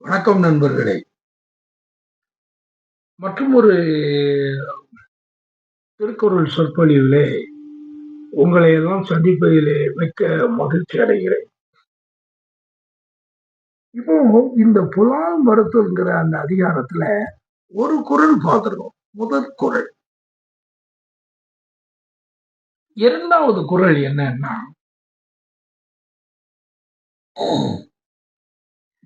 வணக்கம் நண்பர்களே. மற்றும் ஒரு திருக்குறள் சொற்பொழிவிலே உங்களை எல்லாம் சந்திப்பதிலே மிக்க மகிழ்ச்சி அடைகிறேன். இப்போ இந்த புலால் மருத்துவங்கிற அந்த அதிகாரத்துல ஒரு குரல் பார்த்துருக்கோம். முதற் குரல். இரண்டாவது குரல் என்னன்னா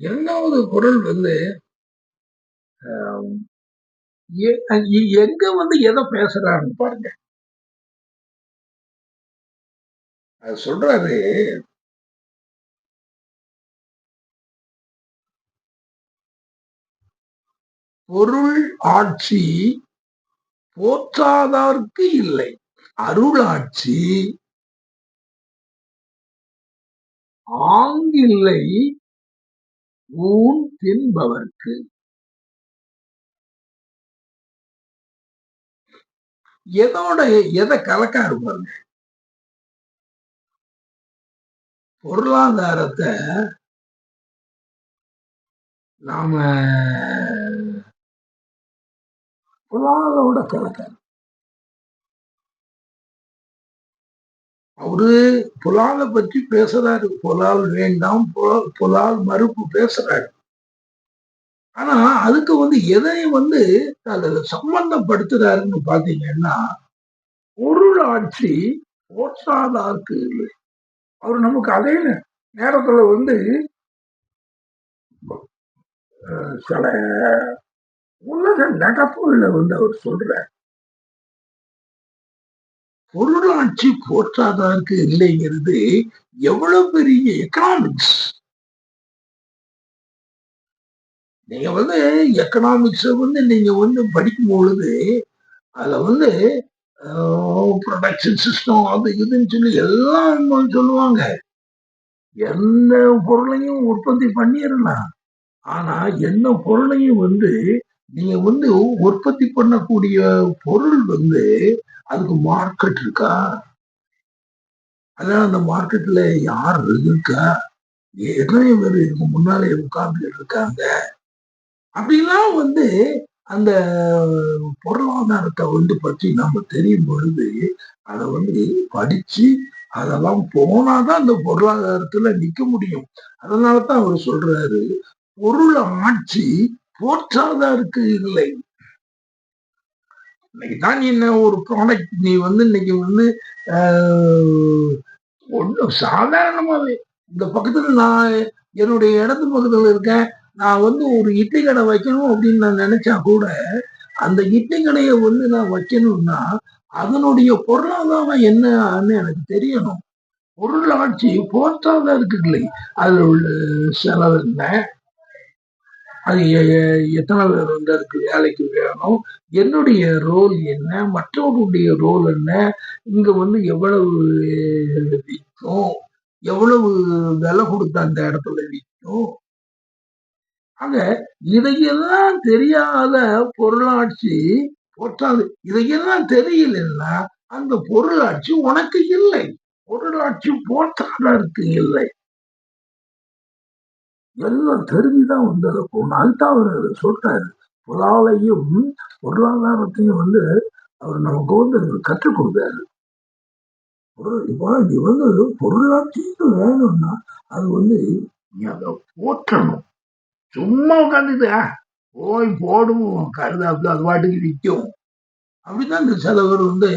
இரண்டாவது குரல் வந்து எங்க வந்து எதை பேசுறாருன்னு பாருங்க. அது சொல்றாரு பொருள் ஆட்சி போற்றாதார்க்கு இல்லை அருளாட்சி ஆங்கில்லை ஊன் தின்பவர்க்கு எதோட எதை கலக்காரு பாருங்க. பொருளாதாரத்தை நாம பொருளாதாரோட கலக்காரு. அவரு புலாலை பற்றி பேசுறாரு. புலால் வேண்டாம் புலால் மறுப்பு பேசுறாரு. ஆனா அதுக்கு வந்து எதை வந்து அதுல சம்பந்தப்படுத்துறாருன்னு பாத்தீங்கன்னா பொருள் ஆட்சி போற்றாதார்க்கு இல்லை. அவர் நமக்கு அதே நேரத்துல வந்து சில உலக நடப்புகளை வந்து அவர் சொல்றார். பொருளாட்சி போற்றாதாருக்கு இல்லைங்கிறது எவ்வளவு பெரிய எக்கனாமிக்ஸ் நீங்க வந்து எக்கனாமிக்ஸ் வந்து நீங்க வந்து படிக்கும் பொழுது அதுல வந்து ப்ரொடக்ஷன் சிஸ்டம் அது இதுன்னு சொல்லி எல்லாம் சொல்லுவாங்க. எந்த பொருளையும் உற்பத்தி பண்ணிடலாம். ஆனா என்ன பொருளையும் வந்து நீங்க வந்து உற்பத்தி பண்ணக்கூடிய பொருள் வந்து அதுக்கு மார்க்கெட் இருக்கா? அதான் அந்த மார்க்கெட்ல யார் இருக்கா? எத்தனை பேர் இதுக்கு முன்னாலே உட்கார்ந்து இருக்காங்க. அப்படிலாம் வந்து அந்த பொருளாதாரத்தை வந்து பற்றி நம்ம தெரியும் பொழுது அதை வந்து படிச்சு அதெல்லாம் போனாதான் அந்த பொருளாதாரத்துல நிக்க முடியும். அதனாலதான் அவர் சொல்றாரு பொருள் ஆட்சி போற்றாதாருக்கு இல்லை. இன்னைக்கு தான் என்ன ஒரு ப்ராடக்ட் நீ வந்து இன்னைக்கு வந்து ஒன்றும் சாதாரணமாவே. இந்த பக்கத்துல நான் என்னுடைய இடத்து பக்கத்துல இருக்கேன். நான் வந்து ஒரு இட்லி கடை வைக்கணும் அப்படின்னு நான் நினைச்சா கூட அந்த இட்லி கடையை வந்து நான் வைக்கணும்னா அதனுடைய பொருளாதாரம் என்னன்னு எனக்கு தெரியணும். பொருளாட்சி போற்றாதான் இருக்கு இல்லை. அதில் உள்ள செலவு என்ன? அது எத்தனை பேர் வந்து அதுக்கு வேலைக்கு வேணும் என்னுடைய ரோல் என்ன மற்றவர்களுடைய ரோல் என்ன இங்க வந்து எவ்வளவு விற்கும் எவ்வளவு விலை கொடுத்த அந்த இடத்துல விற்கும். ஆக இதையெல்லாம் தெரியாத பொருளாட்சி போற்றாது. இதையெல்லாம் தெரியலன்னா அந்த பொருளாட்சி உனக்கு இல்லை. பொருளாட்சி போற்றாதற்கு இல்லை. எல்லாம் தெரிஞ்சுதான் வந்து அதை போகணும் அதுதான் அவர் சொல்றாரு பொருளாலையும் பொருளாதாரத்தையும் வந்து அவர் நமக்கு வந்து கற்றுக் கொடுத்தாரு. இப்போ இது வந்து பொருளாட்சின்னு வேணும்னா அது வந்து நீ அதை போற்றணும். சும்மா உட்காந்துட்டு போய் போடுவோம் கருதாப்புல அது பாட்டுக்கு விற்கும். அப்படிதான் இந்த சிலவர் வந்து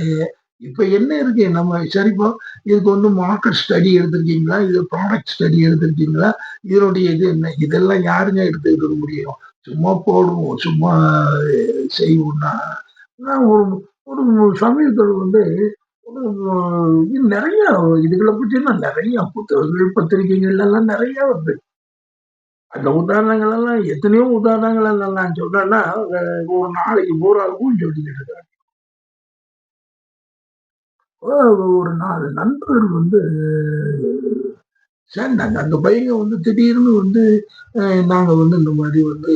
இப்ப என்ன இருக்கு? நம்ம சரிப்பா இதுக்கு வந்து மார்க்கெட் ஸ்டடி எடுத்திருக்கீங்களா? இது ப்ராடக்ட் ஸ்டடி எடுத்திருக்கீங்களா? இதனுடைய இது என்ன? இதெல்லாம் யாருங்க எடுத்துக்கிட்டு முடியும்? சும்மா போடுவோம். சும்மா செய்வோம்னா. ஒரு ஒரு சமயத்தில் வந்து நிறைய இதுகளை பற்றினா நிறைய புத்தகங்கள் பத்திரிகைகள்லாம் நிறைய வருது. அந்த உதாரணங்கள் எல்லாம் எத்தனையோ உதாரணங்கள் எல்லாம் நான் சொல்றேன்னா ஒரு நாளைக்கு பூராவுக்கும் சொல்லிக்கிட்டு இருக்காங்க. ஒரு நாலு நண்பர்கள் வந்து சேர்ந்தாங்க அந்த பையங்க வந்து திடீர்னு வந்து நாங்கள் வந்து இந்த மாதிரி வந்து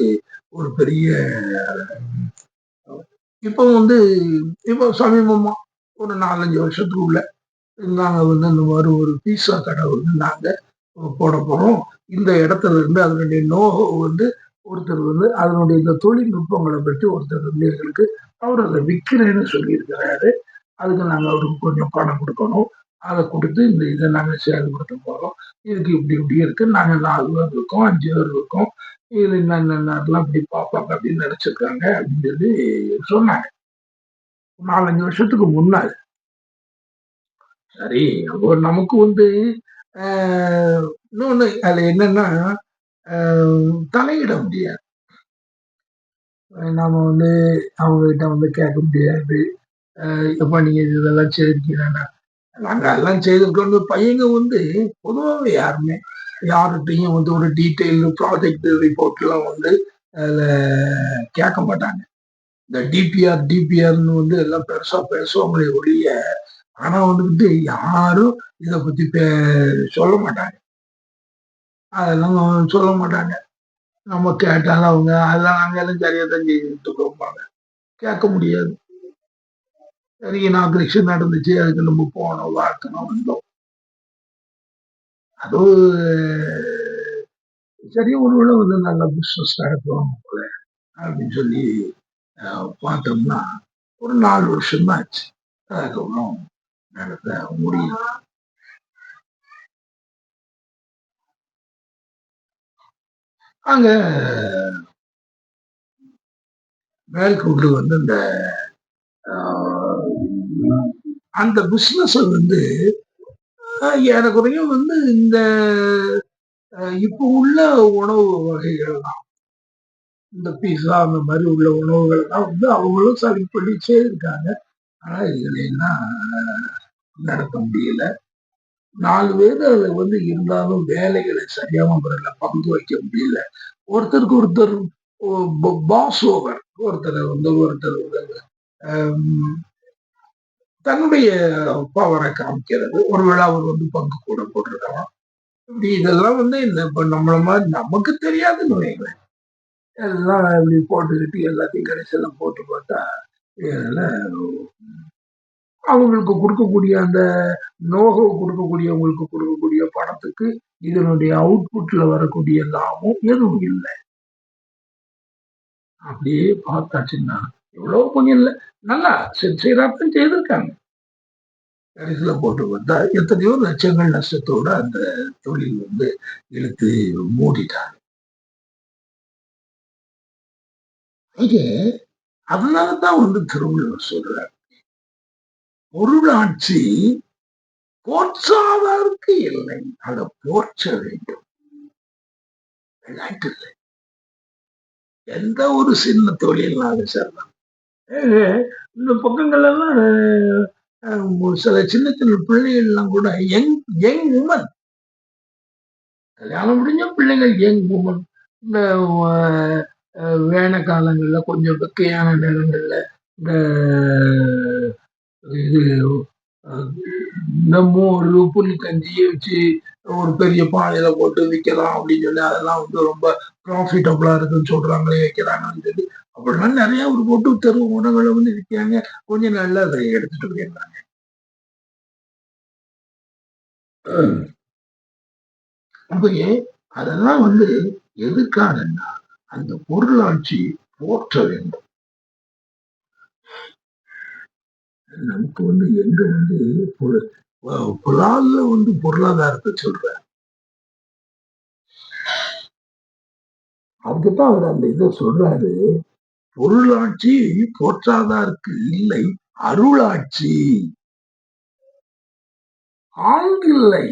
ஒரு பெரிய இப்போ வந்து இப்போ சமீபமா ஒரு நாலஞ்சு வருஷத்துக்குள்ள நாங்கள் வந்து இந்த மாதிரி ஒரு பீஸா கடை வந்து நாங்கள் போட போகிறோம் இந்த இடத்துல இருந்து அதனுடைய நோகோ வந்து ஒருத்தர் வந்து அதனுடைய இந்த தொழில்நுட்பங்களை பற்றி ஒருத்தர் வந்து எங்களுக்கு அவர் அதை விற்கிறேன்னு சொல்லியிருக்கிறாரு. அதுக்கு நாங்கள் அவருக்கு கொஞ்சம் பணம் கொடுக்கணும். அதை கொடுத்து இந்த இதை நாங்கள் செயல்படுத்த போகிறோம் இதுக்கு இப்படி இப்படி இருக்கு. நாங்கள் நாலு பேர் இருக்கோம் அஞ்சு பேர் இருக்கோம். இதில் என்னென்னலாம் இப்படி பார்ப்பாங்க அப்படின்னு நினச்சிருக்காங்க அப்படின்னு சொல்லி சொன்னாங்க. நாலஞ்சு வருஷத்துக்கு முன்னாடி. சரி அப்போ நமக்கு வந்து இன்னொன்று அதில் என்னன்னா தலையிட முடியாது. நாம வந்து அவங்ககிட்ட வந்து கேட்க முடியாது. எப்பா நீங்க இதெல்லாம் செய்திருக்கீங்கன்னா நாங்க எல்லாம் செய்திருக்கோம். பையங்க வந்து பொதுவாகவே யாருமே யார்கிட்டையும் வந்து ஒரு டீட்டெயில் ப்ராஜெக்ட் ரிப்போர்ட் எல்லாம் வந்து அதுல கேட்க மாட்டாங்க. இந்த டிபிஆர் டிபிஆர்னு வந்து எல்லாம் பெருசா பேசுவாங்களே ஒழிய ஆனா வந்துட்டு யாரும் இதை பத்தி பே- சொல்ல மாட்டாங்க. அதெல்லாம் சொல்ல மாட்டாங்க. நம்ம கேட்டாலும் அவங்க அதெல்லாம் நாங்க எல்லாம் சரியா தான் செய்துட்டு இருப்பாங்க கேட்க முடியாது. சரி இனாகிரேஷன் நடந்துச்சு அதுக்கு நம்ம போனோம் வாக்கணும் வந்தோம். அது சரி ஒருவேளை வந்து நல்ல பிஸ்னஸ் நடத்துவாங்க போல அப்படின்னு சொல்லி அஹ், பார்த்தோம்னா ஒரு நாலு வருஷம் தான் ஆச்சு. அதுக்கப்புறம் நடத்த முடியல அங்க வேலைக்கு வந்து இந்த ஆஹ், அந்த பிசினஸ் வந்து ஆஹ், ஏறக்குறைய வந்து இந்த இப்போ உள்ள உணவு வகைகள் தான் இந்த பீஸா அந்த மாதிரி உள்ள உணவுகள் தான் வந்து அவங்களும் செலக்ட் பண்ணிச்சே இருக்காங்க. ஆனா இதுலாம் நடத்த முடியல. நாலு பேர் அதுல வந்து இருந்தாலும் வேலைகளை சரியான முறையில் பங்கு வைக்க முடியல. ஒருத்தருக்கு ஒருத்தர் பாஸ் ஓவர் ஒருத்தர் வந்து ஒருத்தர் தன்னுடைய பவரை காமிக்கிறது. ஒருவேளை அவர் வந்து பங்கு கூட போட்டிருக்கலாம். இப்படி இதெல்லாம் வந்து இந்த இப்ப நம்மள மாதிரி நமக்கு தெரியாதுன்னு வைங்களேன் எல்லாம் இப்படி போட்டுக்கிட்டு எல்லாத்தையும் கடைசியில போட்டு பார்த்தா அவங்களுக்கு கொடுக்கக்கூடிய அந்த நோகோ கொடுக்கக்கூடியவங்களுக்கு கொடுக்கக்கூடிய பணத்துக்கு இதனுடைய அவுட்புட்ல வரக்கூடிய லாபம் எதுவும் இல்லை. அப்படியே பார்த்தாச்சுன்னா எவ்வளவு புண்ணியம் இல்லை நல்லா சின்சியராத்தான் செய்திருக்காங்க. கடைசியில் போட்டு வந்தா எத்தனையோ லட்சங்கள் நஷ்டத்தோட அந்த தொழில் வந்து இழுத்து மூடிட்டாங்க. அதனால தான் வந்து திருவள்ளுவர் சொல்றார். பொருளாட்சி போற்றாதற்கு இல்லை. அதை போற்ற வேண்டும். விளையாட்டு இல்லை. எந்த ஒரு சின்ன தொழில்னாலும் சரிதான் ஏ, இந்த பக்கங்கள்லாம் ஒரு சில சின்ன சின்ன பிள்ளைகள் எல்லாம் கூட யங் யங் உமன் கல்யாணம் முடிஞ்ச பிள்ளைகள் யங் உமன் இந்த வேன காலங்கள்ல கொஞ்சம் வெக்கையான நேரங்களில் இந்த இது இந்த மோர் புளி கஞ்சியை வச்சு ஒரு பெரிய பானையில போட்டு விற்கலாம் அப்படின்னு சொல்லி அதெல்லாம் வந்து ரொம்ப ப்ராஃபிட்டபுளா இருக்குன்னு சொல்றாங்களே வைக்கிறாங்கன்னு சொல்லி அப்படிலாம் நிறைய ஒரு போட்டு தெரு உணவுகளை வந்து விற்கிறாங்க. கொஞ்ச நாள்ல அதை எடுத்துட்டு போயிருந்தாங்க அப்பயே அதெல்லாம் வந்து எதுக்காகன்னா அந்த பொருளாட்சி போற்ற வேண்டும். நமக்கு வந்து எங்க வந்து புலால்ல வந்து பொருளாதாரத்தை சொல்ற. அதுக்குதான் அவர் அந்த இதை சொல்றாரு. பொருளாட்சி போற்றாதார்க்கு இல்லை அருளாட்சி. ஆங்கில்லை.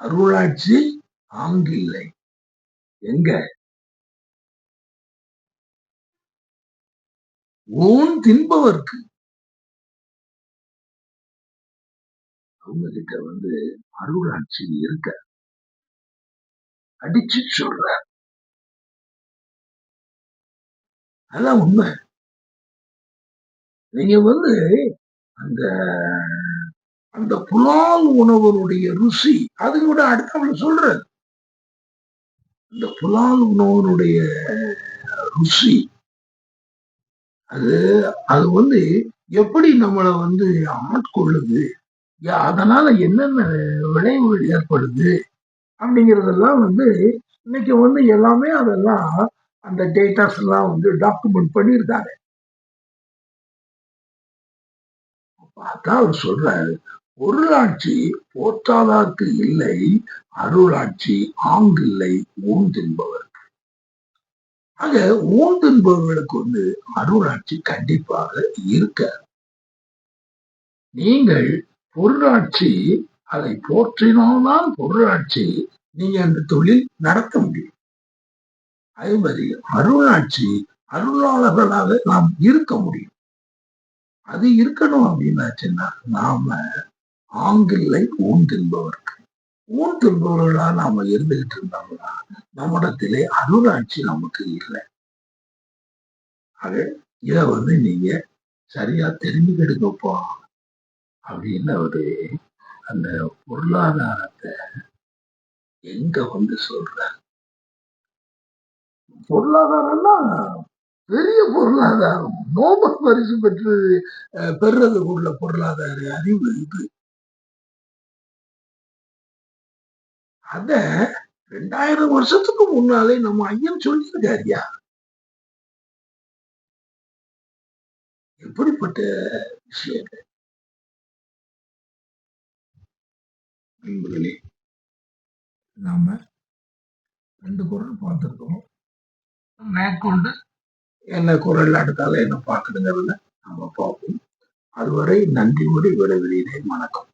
அருளாட்சி ஆங்கில்லை. எங்க? ஊன் தின்பவர்க்கு. அவங்க கிட்ட வந்து அருளாட்சி இருக்க. அடிச்சு சொல்ற. அதான் உண்மை. நீங்க வந்து அந்த அந்த புலால் உணவனுடைய ருசி அது கூட அடுத்தவங்க சொல்றது இந்த புலால் உணவனுடைய ருசி அது அது வந்து எப்படி நம்மளை வந்து ஆட்கொள்ளுது? அதனால என்னென்ன விளைவுகள் ஏற்படுது அப்படிங்கறதெல்லாம் வந்து இன்னைக்கு வந்து எல்லாமே அதெல்லாம் அந்த டேட்டாஸ் எல்லாம் வந்து டாக்குமெண்ட் பண்ணியிருக்காங்க பார்த்தா அவர் சொல்றாரு பொருளாட்சி போற்றாதார்க்கு இல்லை அருளாட்சி ஆங்கில்லை ஊன் தின்பவருக்கு ஆக ஊன் தின்பவர்களுக்கு வந்து அருளாட்சி கண்டிப்பாக இருக்க நீங்கள் பொருளாட்சி அதை போற்றினால்தான் பொருளாட்சி நீங்க அந்த தொழில் நடத்த முடியும். அதே மாதிரி அருளாட்சி அருளாளர்களாக நாம் இருக்க முடியும். அது இருக்கணும் அப்படின்னாச்சுன்னா நாம ஆங்கிலை ஊன் தின்பவருக்கு ஊன் தின்பவர்களா நாம இருந்துகிட்டு இருந்தோம்னா நம்மிடத்திலே அருளாட்சி நமக்கு இல்லை. ஆக இதை வந்து நீங்க சரியா தெரிஞ்சுக்கிடுங்கப்பா. அப்படின்னு அவரு அந்த பொருளாதாரத்தை எங்க வந்து சொல்ற? பொருளாதாரம்னா பெரிய பொருளாதாரம். நோபல் பரிசு பெற்று அஹ், பெறுறதுக்குள்ள பொருளாதார அறிவு இது. அத ரெண்டாயிரம் வருஷத்துக்கு முன்னாலே நம்ம ஐயன் சொல்லியிருக்காருயா எப்படிப்பட்ட விஷயம் அன்புகளே நாம ரெண்டு குரல் பார்த்துருக்கோம். மேற்கொண்டு என்ன குரல் அடுத்தால என்ன பார்க்கணுங்கிறத நம்ம பார்ப்போம். அதுவரை நன்றியோடு விடைபெறுகிறேன். வணக்கம்.